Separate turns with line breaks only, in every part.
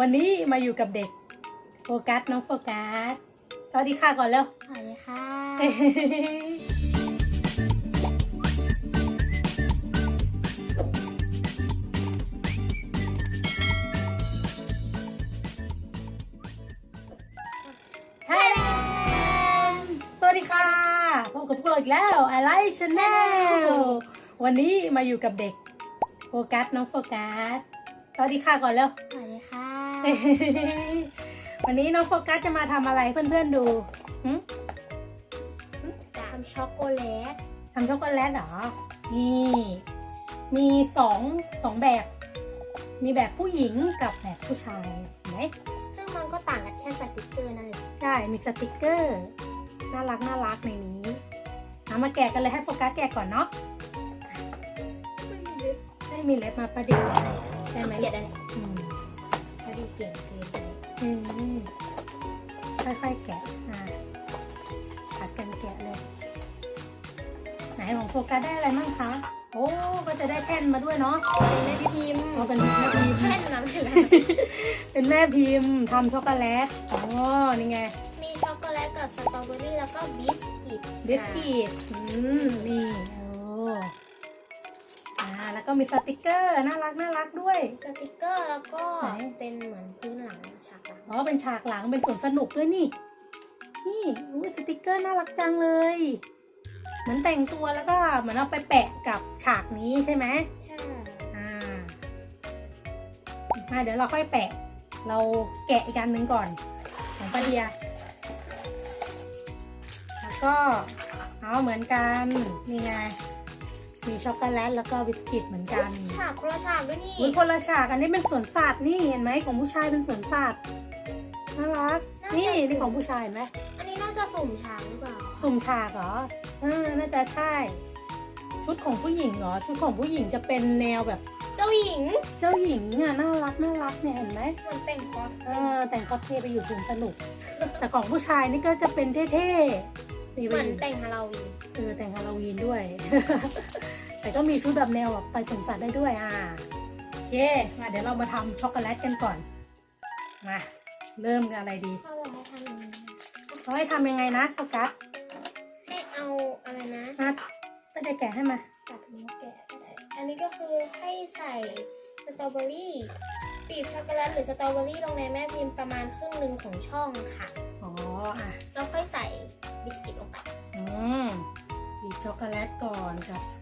วันนี้มาอยู่กับเด็กโฟกัสน้องโฟกัสสวัสดีค่ะก่อนเร็ว
สวัสดีค่ะ
ไทยแลนสวัสดีค่ะพบกับพวกเราอีกแล้วอะไรชาแนลวันนี้มาอยู่กับเด็กโฟกัสน้องโฟกัสสวัสดีค่ะก่อนเร็ว
สวัสดีค่ะ
วันนี้น้องโฟกัสจะมาทำอะไรให้เพื่อนๆดูหึ
จะทำช็อกโกแลต
ทำช็อกโกแลตเหรอ นี่ มีสองสองแบบ มีแบบผู้หญิงกับแบบผู้ชายเห็นไหม
ซึ่งมันก็ต่างกันแค่สติกเกอร์นั่นแหละ
ใช่ มีสติกเกอร์ น่ารักน่ารักในนี้เอามาแกะกันเลยให้โฟกัสแกะก่อนเนาะ
ไม่มีเล็บ
ไม่มีเล็บมาประดิษฐ์อะไรได้ไหม
เกียดได้
อืม
พอดีเก่งเกินไป
อืมค่อยๆแกะอ่าผัดกันแกะเลย ไหนของโฟกัสได้อะไรมั่งคะ โอ้ ก็จะได้แท่นมาด้วยเนาะ
แม่พิมพ์
เอาเป็นแม่พิมพ์
แค่นั้นแหละ
เป็นแม่พิมพ์ทำช็อกโกแลตอ๋อนี่ไง
มีช็อกโกแลตกับสตรอเบอรี่แล้วก็บิสกิต
บิสกิตอืมนี่ โอ้อ่าแล้วก็มีสติกเกอร์น่ารักน่ารักด้วย
สติกเกอร์แล้วก็
ไหน
เป็นเหมือนพื้นหลังฉากหลัง
อ๋อเป็นฉากหลังเป็นสวนสนุกด้วยนี่ นี่อุ้ยสติกเกอร์น่ารักจังเลย เหมือนแต่งตัวแล้วก็เหมือนเอาไปแปะกับฉากนี้ใช่ไหม
ใช่
อ่ามาเดี๋ยวเราค่อยแปะ เราแกะอีกอันหนึ่งก่อน ของปาเดีย แล้วก็เอาเหมือนกันนี่ไง มีช็อกโกแลตแล้วก็บิสกิตเหมือนกัน
ฉากคนละฉากด้วยนี่
อุ้ยคนละฉากอันนี้เป็นสวนสัตว์นี่เห็นไหมของผู้ชายเป็นสวนสัตว์น่ารัก นี่นี่ของผู้ชายเห็นไหม
อันนี้น่าจะสุ่มฉากหรือเปล่า
สุ่มฉากเหรอเออน่าจะใช่ ชุดของผู้หญิงเหรอชุดของผู้หญิงจะเป็นแนวแบบ
เจ้าหญิง
เจ้าหญิงอะน่ารักน่ารักเนี่ยเห็นไหม
เหมันแต่งคอส
เออแต่งคอสเพลย์ไปอยู่สวนสนุก แต่ของผู้ชายนี่ก็จะเป็นเท่ๆนี่
เห
ไป
มือน
อยู่
แต่งฮาโลวีน
เออแต่งฮาโลวีนด้วย แต่ก็มีชุดแบบแนวแบบไปสวนสัตว์ได้ด้วยอะโอเคมาเดี๋ยวเรามาทำช็อกโกแลตกันก่อน มาเริ่มกันอะไรดี
เขาบอกให้ทำอย่างนี้
เขาให้ทำยังไงนะโฟกัส
ให้เอาอะไรนะ
นัดก็จะแกะให้มา
ตัดเนื้อแกะก็ได้อันนี้ก็คือให้ใส่สตรอเบอรี่ปีบช็อกโกแลตหรือสตรอเบอรี่ลงในแม่พิมพ์ประมาณครึ่งหนึ่งของช่องค่ะ
อ๋ออะ
แล้วค่อยใส่บิสกิตลงไป
อืมบีบช็อกโกแลตก่อนกับ
ท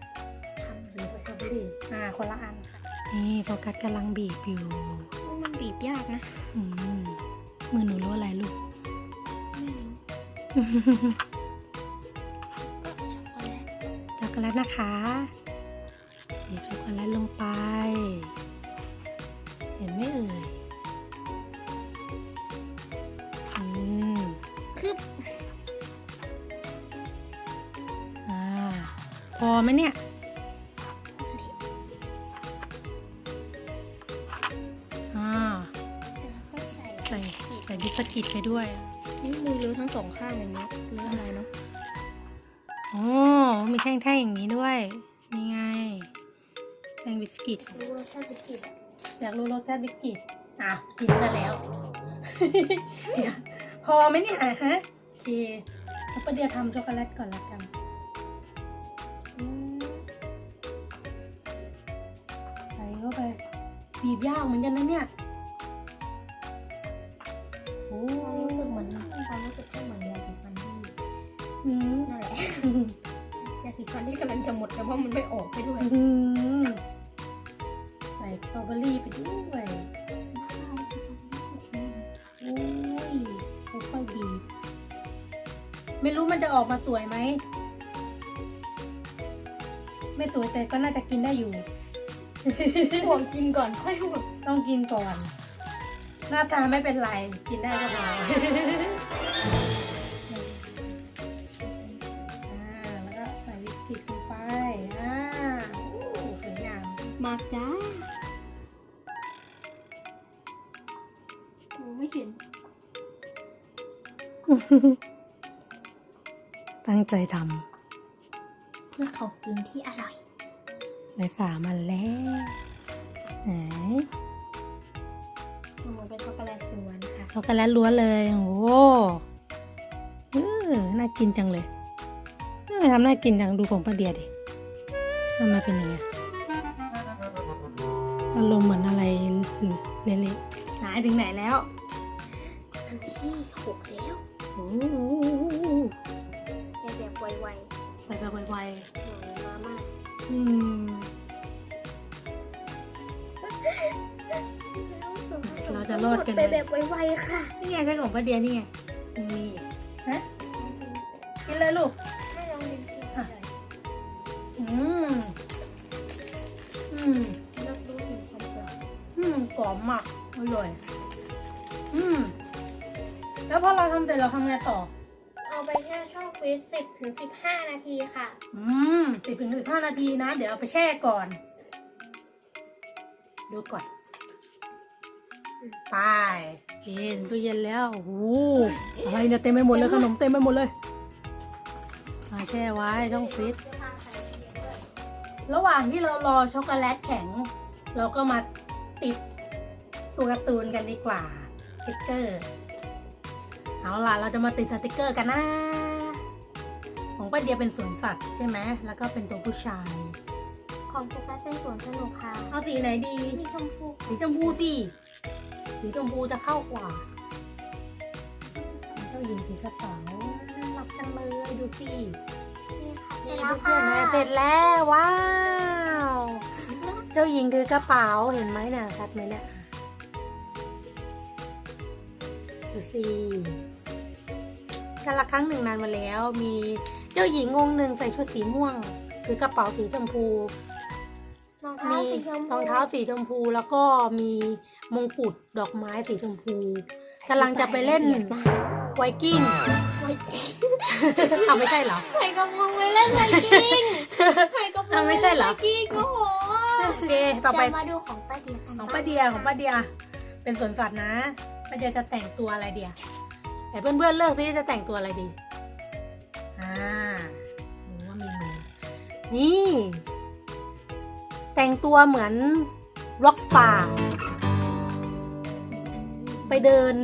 ำ
หรือสตรอเบอรี่อ่าคนละอันค่ะนี่โฟกัสกำลังบีบอยู่
มันบีบยากนะ
อืมมือหนูรู้อะไรลูก
ก็ช็อกโกแลต
ช็อกโกแลตนะคะบีบช็อกโกแลตลงไป เห็นไหมเอ่ยอืม
คือ
อ่า พอไหมเนี่ย
ส่
บิสกิตไปด้วย
นี่มือเลอะทั้งสองข้างเลยนะเลอะอะไรเนาะ
โอ้มีแท่งๆอย่างนี้ด้วยนี่ไงแท่งบิสกิต
รู้รสชาติบิสกิตอะ
อยากรู้รสชาติบิสกิตอะกินกันแล้วพอไหมเนี่ยอะฮะโอเคแล้วประเดี๋ยวทำช็อกโกแลตก่อนละกันอืมใส่เข้าไปบีบยากเหมือนกันนะเนี่ย
ความรู้สึกก็เหมือนยาสีฟันที่
อืม
นั่นแหละ ยาสีฟันที่กำลังจะหมดแต่ว่ามันไม่ออกไปด้วย
อืมใส่สตรอเบอรี่ไปด้วยโอ้ยค่อยๆบีบไม่รู้มันจะออกมาสวยไหม ไม่สวยแต่ก็น่าจะกินได้อยู่
ห่วงกินก่อนค่อยห่วง
ต้องกินก่อน หน้าตาไม่เป็นไร กินได้ก็พออ่า แล้วก็ใส่วิปครีมลงไป อ่าโอ้สวยงาม
มาจ้าโอ้ไม่เห็น
ตั้งใจท
เพื่อเขากินที่อร่อยำ
ในสามันแล้วไหน
มันเป็นช็อกโกแลตล้วนค่ะ
ช็อกโกแลตล้วนเลย โอ้โหเออน่ากินจังเลยเออทำน่ากินจังดูของป้าเดียดิทำไมเป็นอย่างเงี้ยอารมณ์เหมือนอะไรเละๆหายถึงไหนแล้ว
อันที่หกแล้ว
โอ้โห
ในแบบไว
ไปไปไว
ๆเหมือนมาม่า
ๆอืมเราจะรอดกันไหม
ไปแบบไวๆค่ะ
นี่ไงใช่ของป้าเดียนี่ไงยังมีอีกฮะกิน เลยลูก
ให้ลองดินกินหน่อย
อืม อืม
แล้วดูถึงความกรอบ
อืมกรอบมากอร่อย อืม แล้วพอเราทำเสร็จเราทำไงต่อ
เอาไปแค่ช่องฟรีซสิบถึงสิบห้านาทีค่ะ
อืมสิบถึงสิบห้านาทีนะ เดี๋ยวเอาไปแช่ก่อน ดูก่อน ไปเอ็นตู้เย็นแล้วโอ้โหอะไรเนี่ยเต็มไปหมดเลยขนมเต็มไปหมดเลยมา แช่ไว้ช่องฟรีซระหว่างที่เรารอช็อกโกแลตแข็ง เราก็มาติดตัวการ์ตูนกันดีกว่าสติ๊กเกอร์ เอาล่ะเราจะมาติดสติ๊กเกอร์กันนะของป้าเดียเป็นสวนสัตว์ใช่ไหมแล้วก็เป็นตัวผู้ชาย
ของโฟกัสเป็นสวนสนุกค่ะ
เอาสีไหนดี
มีชมพู
สีชมพูสิสีชมพูจะเข้ากว่าเจ้า หญิงถือกระเป๋าน่ารักจังเลยดูสิ
นี่ค่ะเสร็
นี่
จแล้ว
เพื่
ค่ะ
อนๆนะเสร็จแล้วว้าว เจ้าหญิงถือกระเป๋าเห็นไหมเนี่ยชัดไหมเนี่ยดูสิกันละครั้งหนึ่งนานมาแล้ว มีเจ้าหญิงองค์หนึ่งใส่ชุดสีม่วงถือกระเป๋าสีชมพู
รองเท้า
มี
สีชมพู
รองเท้าสีชมพูแล้วก็มีมงกุฎดอกไม้สีชมพูกำลังจะไปเล่น ไวกิ้ง
ไว
เอาไม่ใช่เหรอ
ไข่กระพุงไปเล่นไวกิ้งไข่กระพุง
อ้าวไม่ใช่เหรอ
ไวกิ้งโอ้โห
โอเค ต่อไป
จะมาดูของป้าเดียกัน
ของป้าเดียของป้าเดีย เป็นสวนสัตว์นะป้าเดียจะแต่งตัวอะไรเดียแต่เพื่อนๆเลือกซิจะแต่งตัวอะไรดี อ่าดูว่ามีมือนี่ แต่งตัวเหมือนร็อกสตาร์ไปเดิน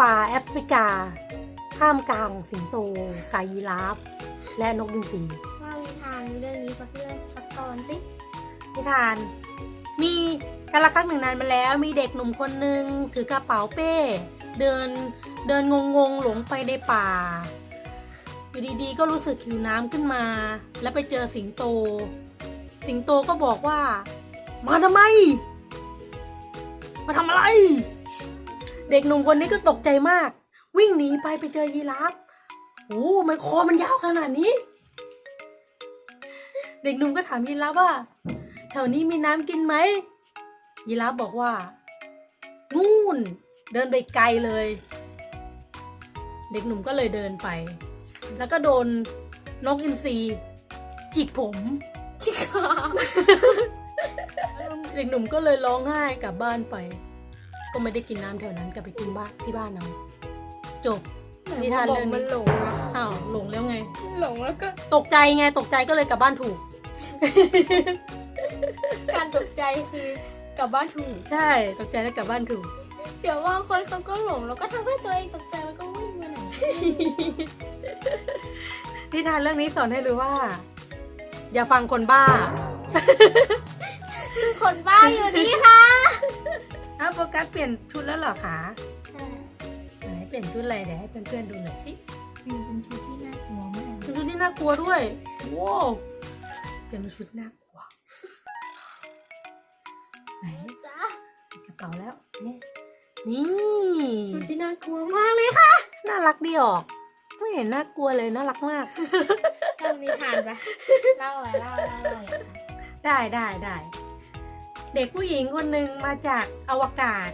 ป่าแอฟริกาท่ามกลางสิงโตกายีราฟ และนกบินสี
ว่าวิธานเรื่องนี้สักเรื่องสักตอนสิ
นิทาน มีกาละครั้งหนึ่งนานมาแล้ว มีเด็กหนุ่มคนหนึ่งถือกระเป๋าเป้ เดินเดินงงงๆหลงไปในป่าอยู่ดีๆก็รู้สึกหิวน้ำขึ้นมา แล้วไปเจอสิงโต สิงโตก็บอกว่า มาทำไม มาทำอะไร เด็กหนุ่มคนนี้ก็ตกใจมาก วิ่งหนีไปไปเจอยีราฟโอ้มันคอมันยาวขนาดนี้ เด็กหนุ่มก็ถามยีราฟว่า แถวนี้มีน้ำกินไหมยีราฟบอกว่า นู่น เดินไปไกลเลย เด็กหนุ่มก็เลยเดินไป แล้วก็โดนนกอินทรีจิกผม
ชิคา
เด็กหนุ่มก็เลยร้องไห้กลับบ้านไป ก็ไม่ได้กินน้ำแถวนั้นกลับไปกินบ้านที่บ้านเอาจบนิทานเรื่องนี้
มันหลงอะ
อ้าวหลงแล้วไง
หลงแล้วก็
ตกใจไงตกใจก็เลยกลับบ้านถูก
การตกใจคือกลับบ้านถูก
ใช่ตกใจแล้วกลับบ้านถูก
เดี๋ยวบางคนเขาก็หลงแล้วก็ทำให้ตัวเองตกใจแล้วก็วิ่งมาไหน
นิทานเรื่องนี้สอนให้รู้ว่า อย่าฟังคนบ้า
คนบ้าอยู่นี่ค่ะ
อ้าวโฟกัสเปลี่ยนชุดแล้วเหรอคะไหนเปลี่ยนชุดอะไรเดี๋ยวให้เพื่อนๆดูหน่อยสิ
เป็นชุดที่น่ากลัวมาก
เป็นชุดที่น่ากลัวด้วยว้าวเปลี่ยนเป็นชุดที่น่ากลัวไหน
จ้า
ปิดกระเป๋าแล้วเนี่ยนี่
ชุดที่น่ากลัวมากเลยค่ะ
น่ารักดีออกไม่เห็นน่ากลัวเลยน่ารักมาก
เล่านิทานไปเล่าอะไรเล่าเล่าเล่าอย่างไร
ได้ได้ได้ เด็กผู้หญิงคนหนึ่งมาจากอวกาศ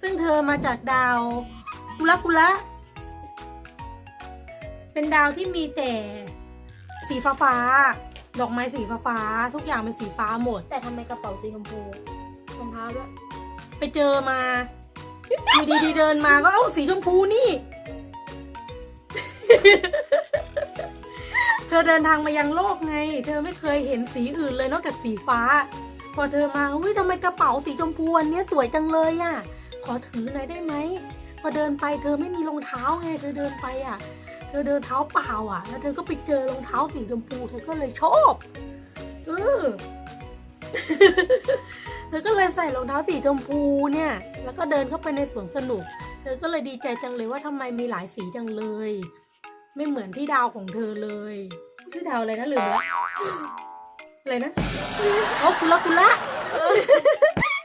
ซึ่งเธอมาจากดาวกุละกุละ เป็นดาวที่มีแต่สีฟ้าฟ้าๆดอกไม้สีฟ้าฟ้าๆทุกอย่างเป็นสีฟ้าหมด
แต่ทำไมกระเป๋าสีชมพูรองเท้าด้วย
ไปเจอมาอยู่ดีๆเดินมาก็เอ้าสีชมพูนี่ เธอเดินทางมายังโลกไง เธอไม่เคยเห็นสีอื่นเลยนอกจากสีฟ้า พอเธอมาอุ้ยทำไมกระเป๋าสีชมพูอันนี้สวยจังเลยอะ่ะ ขอถือหน่อยได้ไหม พอเดินไปเธอไม่มีรองเท้าไง เธอเดินไปอะ เธอเดินเท้าเปล่าอะ แล้วเธอก็ไปเจอรองเท้าสีชมพู เธอก็เลยชอบเออเธอก็เลยใส่รองเท้าสีชมพูเนี่ย แล้วก็เดินเข้าไปในสวนสนุก เธอก็เลยดีใจจังเลยว่าทำไมมีหลายสีจังเลย ไม่เหมือนที่ดาวของเธอเลย ชื่อดาวอะไรนะลืมแล้ว อะไรนะโอ้กุละกุละเออ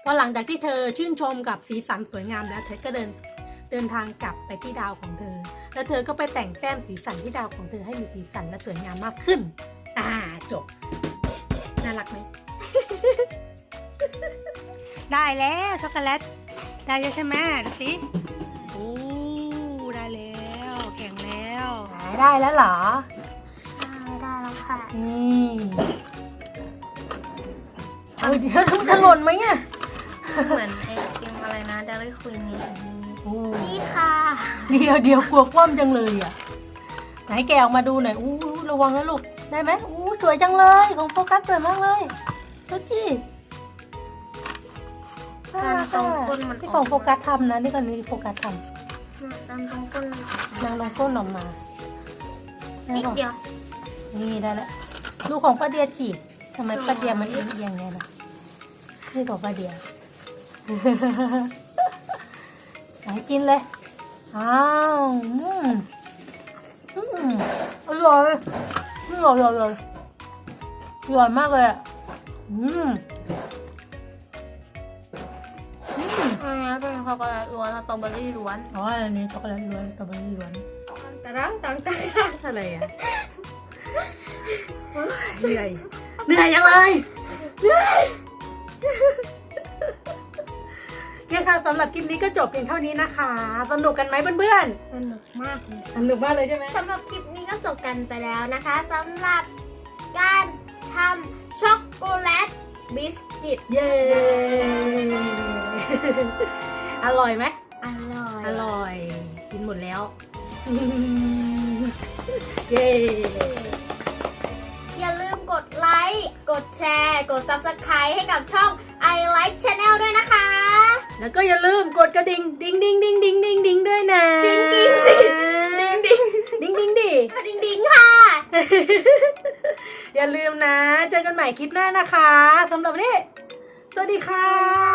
พอหลังจากที่เธอชื่นชมกับสีสันสวยงามแล้ว เธอก็เดินเดินทางกลับไปที่ดาวของเธอ แล้วเธอก็ไปแต่งแต้มสีสันที่ดาวของเธอให้มีสีสันและสวยงามมากขึ้น อ่าจบ น่ารักไหม ได้แล้วช็อกโกแลต ได้แล้วใช่ไหมดูสิ โอ้ได้แล้ว แข็งแล้ว ได้แล้วเหรอ
ได้แล้วค่ะ
นี่เฮ้ยเดี๋ยวมันจะหล่นไหมอะ
เหมือนไอติมอะไรนะเดลี่ควีนนี่
โอ้
นี่ค่ะ
เดี๋ยวเดี๋ยวกลัวคว่ำจังเลยอะไหนแกออกมาดูหน่อยอู้ระวังนะลูกได้ไหมอู้สวยจังเลยของโฟกัสสวยมากเลยดูจิน่ารักอะนี่ของโฟกัสทำนะนี่คนนี้โฟกัสทำ
ตามตรงก้นนา
งลงก้นออกมา
นิดเดียว
นี่ได้แล้วดูของป้าเดียจีทำไมป้าเดียมันเอียงเอียงไงล่ะ นี่ของป้าเดียไหนกินเลย อ้าวอืมอืมอร่อยอร่อยอร่อยอร่อยอร่อยมากเลยอะอืมอืม
อันนี้เป็นช็อกโกแลตล้วนสตรอเบอรี่ล้วน
อ๋ออันนี้ช็อกโกแลตล้วนสตรอเบอรี่ล้วน
ตะรังตังตัง
อะไรอะเหนื่อยเหนื่อยยังเลยเหนื่อย เนี่ยค่ะสำหรับคลิปนี้ก็จบเพียงเท่านี้นะคะ สนุกกันไหมเพื่อน
สนุกมากเลย
ๆ สนุกมากเลยใช่ไหม
สำหรับคลิปนี้ก็จบกันไปแล้วนะคะสำหรับการทำช็อกโกแลตบิสกิต
เย้ อร่อยไหม
อร่อย
อร่อย กินหมดแล้ว เย้
อย่าลืมก ดไลค์กดแชร์ กด Subscribe ให้กับช่อง I Like Channel ด้วยนะคะ
แล้วก็อย่าลืมกดกระดิ่งดิ้งดิ้งดิ้งดิ้งดิ้งดิ้งด้วยนะ
ดิ้งดิ้งสิ ดิ้งดิ้ง
ดิ้งดิ้งดิ
ดิ้งดิ้งค่ะ
อย่าลืมนะ เจอกันใหม่คลิปหน้านะคะสำหรับวันนี้ สวัสดีค่ะ